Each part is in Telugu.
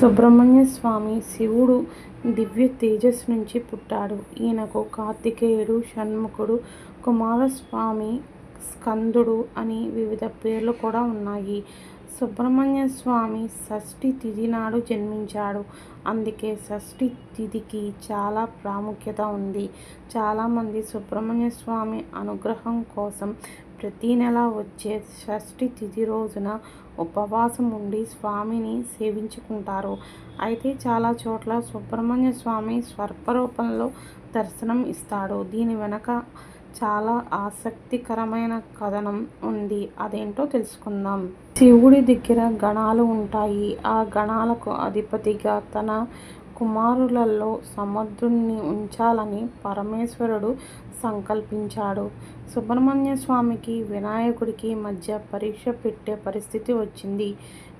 సుబ్రహ్మణ్య స్వామి శివుడు దివ్య తేజస్ నుంచి పుట్టాడు. ఈయనకు కార్తికేయుడు షణ్ముఖుడు కుమారస్వామి స్కందుడు అని వివిధ పేర్లు కూడా ఉన్నాయి. సుబ్రహ్మణ్య స్వామి షష్ఠి తిథి నాడు జన్మించాడు. అందుకే షష్ఠి తిథికి చాలా ప్రాముఖ్యత ఉంది. చాలామంది సుబ్రహ్మణ్య స్వామి అనుగ్రహం కోసం ప్రతీ నెల వచ్చే షష్ఠి తిథి రోజున ఉపవాసం ఉండి స్వామిని సేవించుకుంటారు. అయితే చాలా చోట్ల సుబ్రహ్మణ్య స్వామి స్వర్పరూపంలో దర్శనం ఇస్తాడు. దీని వెనక చాలా ఆసక్తికరమైన కథనం ఉంది. అదేంటో తెలుసుకుందాం. శివుడి దగ్గర గణాలు ఉంటాయి. ఆ గణాలకు అధిపతిగా తన కుమారులలో సముద్రుణ్ణి ఉంచాలని పరమేశ్వరుడు సంకల్పించాడు. సుబ్రహ్మణ్య స్వామికి వినాయకుడికి మధ్య పరీక్ష పెట్టే పరిస్థితి వచ్చింది.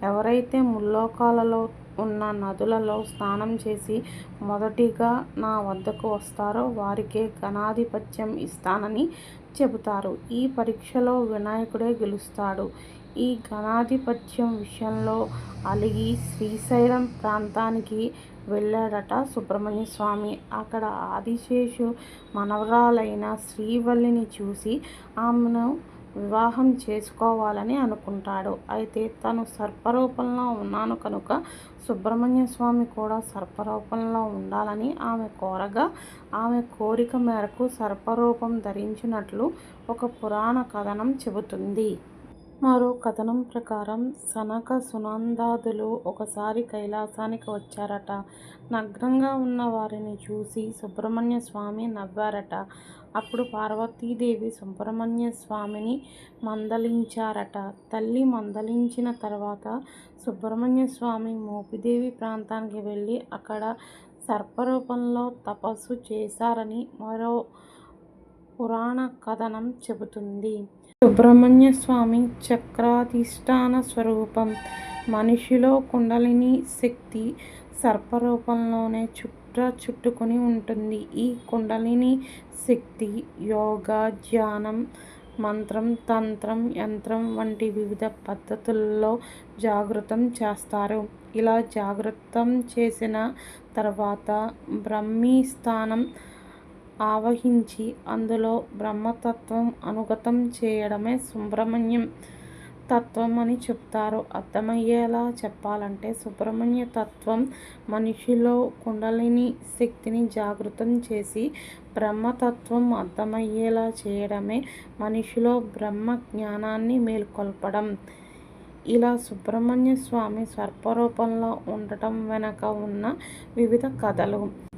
ఎవరైతే ముల్లోకాలలో ఉన్న నదులలో స్నానం చేసి మొదటిగా నా వద్దకు వస్తారో వారికే గణాధిపత్యం ఇస్తానని చెబుతారు. ఈ పరీక్షలో వినాయకుడే గెలుస్తాడు. ఈ గణాధిపత్యం విషయంలో అలిగి శ్రీశైలం ప్రాంతానికి వెళ్ళాడట సుబ్రహ్మణ్య స్వామి. అక్కడ ఆదిశేషు మనవరాలైన శ్రీవల్లిని చూసి ఆమెను వివాహం చేసుకోవాలని అనుకుంటాడు. అయితే తను సర్పరూపంలో ఉన్నాను కనుక సుబ్రహ్మణ్య స్వామి కూడా సర్పరూపంలో ఉండాలని ఆమె కోరగా ఆమె కోరిక మేరకు సర్పరూపం ధరించినట్లు ఒక పురాణ కథనం చెబుతుంది. మరో కథనం ప్రకారం సనక సునందాదులు ఒకసారి కైలాసానికి వచ్చారట. నగ్నంగా ఉన్న వారిని చూసి సుబ్రహ్మణ్య స్వామి నవ్వారట. అప్పుడు పార్వతీదేవి సుబ్రహ్మణ్య స్వామిని మందలించారట. తల్లి మందలించిన తర్వాత సుబ్రహ్మణ్య స్వామి మోపిదేవి ప్రాంతానికి వెళ్ళి అక్కడ సర్పరూపంలో తపస్సు చేశారని మరో పురాణ కథనం చెబుతుంది. సుబ్రహ్మణ్య స్వామి చక్రాధిష్టాన స్వరూపం. మనిషిలో కుండలిని శక్తి సర్పరూపంలోనే చుట్ట చుట్టుకొని ఉంటుంది. ఈ కుండలిని శక్తి యోగా ధ్యానం మంత్రం తంత్రం యంత్రం వంటి వివిధ పద్ధతుల్లో జాగృతం చేస్తారు. ఇలా జాగృతం చేసిన తర్వాత బ్రహ్మీ స్థానం ఆవహించి అందులో బ్రహ్మతత్వం అనుగతం చేయడమే సుబ్రహ్మణ్యం తత్వం అని చెప్తారు. అర్థమయ్యేలా చెప్పాలంటే సుబ్రహ్మణ్య తత్వం మనిషిలో కుండలిని శక్తిని జాగృతం చేసి బ్రహ్మతత్వం అర్థమయ్యేలా చేయడమే మనిషిలో బ్రహ్మ జ్ఞానాన్ని మేల్కొల్పడం. ఇలా సుబ్రహ్మణ్య స్వామి సర్పరూపంలో ఉండటం వెనక ఉన్న వివిధ కథలు.